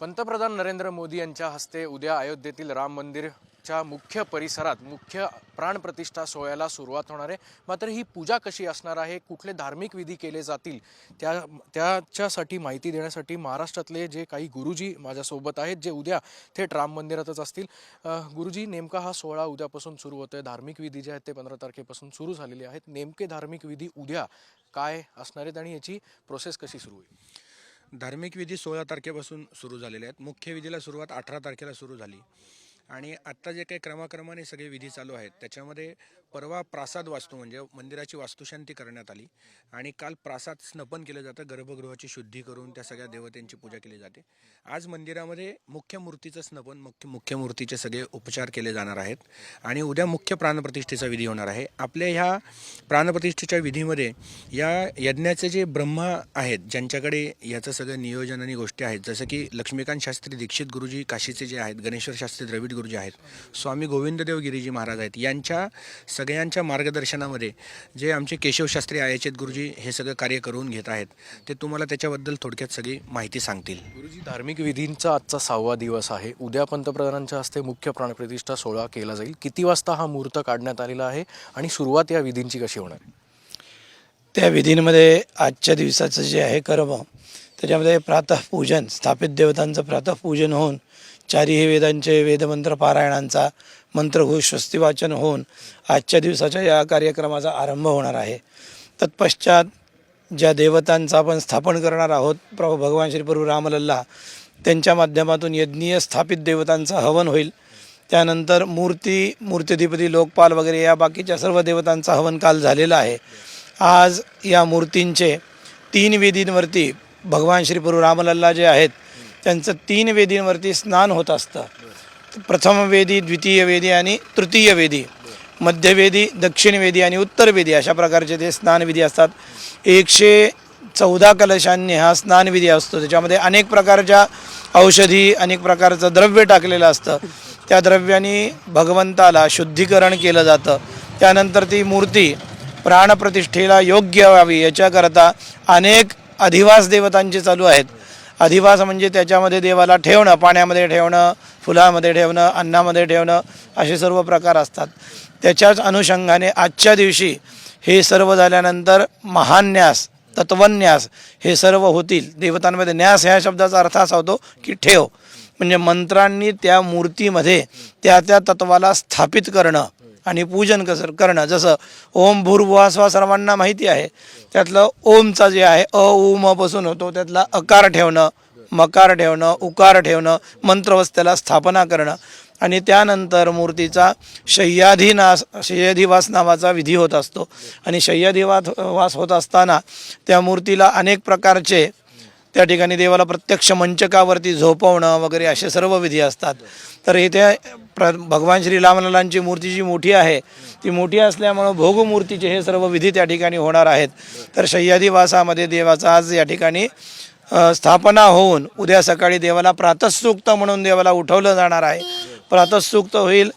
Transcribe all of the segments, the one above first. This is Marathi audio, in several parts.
पंतप्रधान नरेंद्र मोदी यांच्या हस्ते उद्या अयोध्येतील राम मंदिरच्या मुख्य परिसरात मुख्य प्राणप्रतिष्ठा सोहळ्याला सुरुवात होणार आहे. मात्र ही पूजा कशी असणार आहे कुठले धार्मिक विधी केले जातील त्या त्याच्यासाठी माहिती देण्यासाठी महाराष्ट्रातले जे काही गुरुजी माझ्यासोबत आहेत जे उद्या थेट राम मंदिरातच असतील गुरुजी नेमका हा सोहळा उद्यापासून सुरू होतोय. धार्मिक विधी जे आहेत ते पंधरा तारखेपासून सुरू झालेले आहेत. नेमके धार्मिक विधी उद्या काय असणार आहेत आणि याची प्रोसेस कशी सुरू होईल? धार्मिक विधी सोळा तारखेपासून सुरू झालेल्या आहेत. मुख्य विधीला सुरुवात अठरा तारखेला सुरू झाली. आणि आत्ता जे काही क्रमाक्रमाने सगळे विधी चालू आहेत त्याच्यामध्ये परवा प्रासाद वास्तू म्हणजे मंदिराची वास्तुशांती करण्यात आली आणि काल प्रासाद स्नपन केलं जातं गर्भगृहाची शुद्धी करून त्या सगळ्या देवतेंची पूजा केली जाते. आज मंदिरामध्ये मुख्य मूर्तीचं स्नपन मुख्य मुख्य मूर्तीचे सगळे उपचार केले जाणार आहेत आणि उद्या मुख्य प्राणप्रतिष्ठेचा विधी होणार आहे. आपल्या ह्या प्राणप्रतिष्ठेच्या विधीमध्ये या यज्ञाचे जे ब्रह्मा आहेत ज्यांच्याकडे याचं सगळं नियोजन आणि गोष्टी आहेत जसं की लक्ष्मीकांत शास्त्री दीक्षित गुरुजी काशीचे जे आहेत गणेश्वर शास्त्री द्रविड गुरुजी आहेत. स्वामी गोविंददेव गिरीजी महाराज आहेत. यांच्या सगळ्यांच्या मार्गदर्शनामध्ये जे आमचे केशव शास्त्री आयाचेत गुरुजी हे सगळं कार्य करून घेत आहेत ते तुम्हाला त्याच्याबद्दल थोडक्यात सगळी माहिती सांगतील. गुरुजी धार्मिक विधींचा आजचा सहावा दिवस आहे. उद्या पंतप्रधानांच्या हस्ते मुख्य प्राणप्रतिष्ठा सोहळा केला जाईल. किती वाजता हा मुहूर्त काढण्यात आलेला आहे आणि सुरुवात या विधींची कशी होणार? त्या विधींमध्ये आजच्या दिवसाचं जे आहे कर्म त्याच्यामध्ये प्रातःपूजन स्थापित देवतांचं प्रातःपूजन होऊन चारीही वेदांचे वेदमंत्र पारायणांचा मंत्रघोष स्वस्तिवाचन होऊन आजच्या दिवसाच्या या कार्यक्रमाचा आरंभ होणार आहे. तत्पश्चात ज्या देवतांचं आपण स्थापन करणार आहोत प्रभू भगवान श्री प्रभू रामलल्ला त्यांच्या माध्यमातून यज्ञीय स्थापित देवतांचं हवन होईल. त्यानंतर मूर्ती मूर्तिधिपती लोकपाल वगैरे या बाकीच्या सर्व देवतांचा हवन काल झालेला आहे. आज या मूर्तींचे तीन वेदींवरती भगवान श्री प्रभू रामलल्ला जे आहेत त्यांचं तीन वेदींवरती स्नान होत असतं. प्रथम वेदी द्वितीय वेदी आणि तृतीय वेदी. मध्यवेदी दक्षिण वेदी आणि उत्तर वेदी अशा प्रकारचे ते स्नानविधी असतात. एकशे चौदा कलशांनी हा स्नानविधी असतो. त्याच्यामध्ये अनेक प्रकारच्या औषधी अनेक प्रकारचं द्रव्य टाकलेलं असतं. त्या द्रव्याने भगवंताला शुद्धीकरण केलं जातं. त्यानंतर ती मूर्ती प्राणप्रतिष्ठेला योग्य व्हावी याच्याकरता अनेक अधिवास देवतांचे चालू आहेत. अधिवास म्हणजे त्याच्यामध्ये देवाला ठेवणं पाण्यामध्ये ठेवणं फुलामध्ये ठेवणं अन्नामध्ये ठेवणं असे सर्व प्रकार असतात. त्याच्याच अनुषंगाने आजच्या दिवशी हे सर्व झाल्यानंतर महान्यास तत्वन्यास हे सर्व होतील. देवतांमध्ये न्यास ह्या शब्दाचा अर्थ असा होतो की ठेव. म्हणजे मंत्रांनी त्या मूर्तीमध्ये त्या त्या तत्वाला स्थापित करणं. आणि पूजन कसं करणं जसं ओम भूर्भुवास्वा सर्वांना माहिती आहे त्यातलं ओमचा जे आहे अ उमपासून होतो त्यातला अकार ठेवणं मकार ठेवणं उकार ठेवणं मंत्रवस्थेला स्थापना करणं आणि त्यानंतर मूर्तीचा शय्याधिनास शय्याधिवास नावाचा विधी होत असतो. आणि शय्याधिवास वास होत असताना त्या मूर्तीला अनेक प्रकारचे त्या ठिकाणी देवाला प्रत्यक्ष मंचकावरती झोपवणं वगैरे असे सर्व विधी असतात. तर इथे प्र भगवान श्री रामलालांची मूर्ती जी मोठी आहे ती मोठी असल्यामुळं भोगमूर्तीचे हे सर्व विधी त्या ठिकाणी होणार आहेत. तर शय्यादिवासामध्ये देवाचा आज या ठिकाणी स्थापना होऊन उद्या सकाळी देवाला प्रातःसूक्त म्हणून देवाला उठवलं जाणार आहे. प्रातःसूक्त होईल.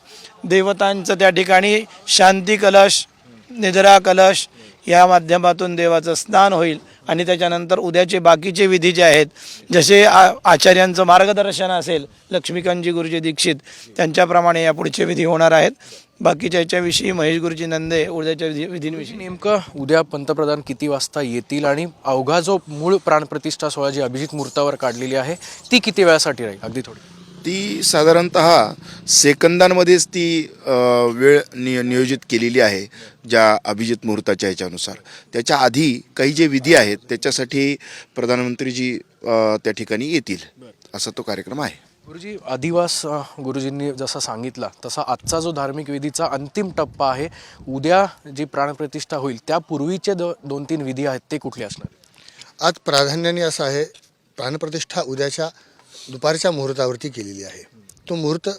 देवतांचं त्या ठिकाणी शांती कलश निद्रा कलश या माध्यमातून देवाचं स्नान होईल. आणि त्याच्यानंतर उद्याचे बाकीचे विधी जे आहेत जसे आ आचार्यांचं मार्गदर्शन असेल लक्ष्मीकांतजी गुरुजी दीक्षित त्यांच्याप्रमाणे या पुढचे विधी होणार आहेत. बाकीच्या याच्याविषयी महेश गुरुजी नंदे उद्याच्या विधी विधींविषयी. नेमकं उद्या पंतप्रधान किती वाजता येतील आणि अवघा जो मूळ प्राणप्रतिष्ठा सोहळा जी अभिजित मुहूर्तावर काढलेली आहे ती किती वेळासाठी राहील? अगदी थोडी. ती साधारणत सेकंदांमध्येच ती वेळ नि नियोजित केलेली आहे ज्या अभिजित मुहूर्ताच्या ह्याच्यानुसार. त्याच्या आधी काही जे विधी आहेत त्याच्यासाठी प्रधानमंत्रीजी त्या ठिकाणी येतील असा तो कार्यक्रम आहे. गुरुजी आदिवास अ, गुरुजींनी जसा सांगितला तसा आजचा जो धार्मिक विधीचा अंतिम टप्पा आहे उद्या जी प्राणप्रतिष्ठा होईल त्यापूर्वीचे दो दोन तीन विधी आहेत ते कुठले असणार? आज प्राधान्याने असं आहे प्राणप्रतिष्ठा उद्याच्या दुपारच्या मुहूर्तावरती केलेली आहे. तो मुहूर्त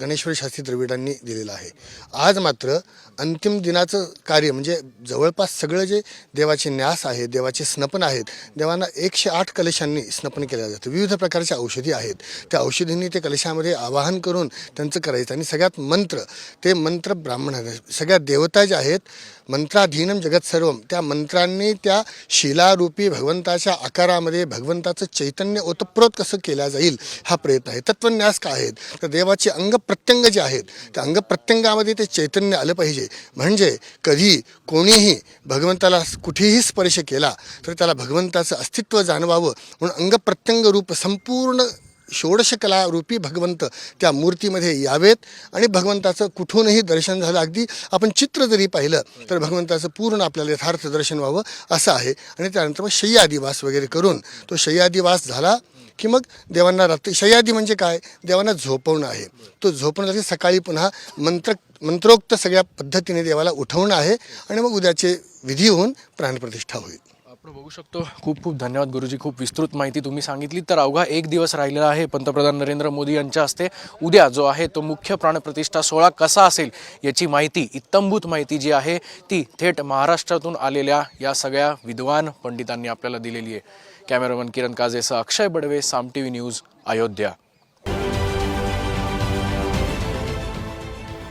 गणेश्वर शास्त्री द्रविडांनी दिलेलं आहे. आज मात्र अंतिम दिनाचं कार्य म्हणजे जवळपास सगळं जे देवाचे न्यास आहे देवाचे स्नपन आहेत देवांना एकशे आठ कलशांनी स्नपन केलं जातं. विविध प्रकारच्या औषधी आहेत. त्या औषधींनी ते कलशामध्ये आवाहन करून त्यांचं करायचं. आणि सगळ्यात मंत्र ते मंत्र ब्राह्मण सगळ्या देवता ज्या आहेत मंत्राधीनम जगत सर्वम त्या मंत्रांनी त्या शिलारूपी भगवंताच्या आकारामध्ये भगवंताचं चैतन्य ओतप्रोत कसं केलं जाईल हा प्रयत्न आहे. तत्वन्यास काय आहेत? तर देवाचे अंग प्रत्यंग जे आहेत त्या अंगप्रत्यंगामध्ये ते चैतन्य आलं पाहिजे. म्हणजे कधी कोणीही भगवंताला कुठेही स्पर्श केला तर त्याला भगवंताचं अस्तित्व जाणवावं म्हणून अंगप्रत्यंग रूप संपूर्ण षोडशकला रूपी भगवंत त्या मूर्तीमध्ये यावेत आणि भगवंताचं कुठूनही दर्शन झालं. अगदी आपण चित्र जरी पाहिलं तर भगवंताचं पूर्ण आपल्याला यथार्थ दर्शन व्हावं असं आहे. आणि त्यानंतर मग शय्यादिवास वगैरे करून तो शय्यादिवास झाला की मग देवांना रात्री शयादी म्हणजे काय? देवांना झोपवणं आहे. तो झोपण्यासाठी सकाळी पुन्हा मंत्र मंत्रोक्त सगळ्या पद्धतीने देवाला उठवणं आहे आणि मग उद्याचे विधी होऊन प्राणप्रतिष्ठा होईल. आपण बघू शकतो. खूप खूप धन्यवाद गुरुजी. खूप विस्तृत माहिती तुम्ही सांगितली. तर अवघा एक दिवस राहिलेला आहे. पंतप्रधान नरेंद्र मोदी यांच्या हस्ते उद्या जो आहे तो मुख्य प्राणप्रतिष्ठा सोहळा कसा असेल याची माहिती इत्तंभूत माहिती जी आहे ती थेट महाराष्ट्रातून आलेल्या या सगळ्या विद्वान पंडितांनी आपल्याला दिलेली आहे. Cameraman Kiran काजेसह Akshay Badve Saam T V news Ayodhya.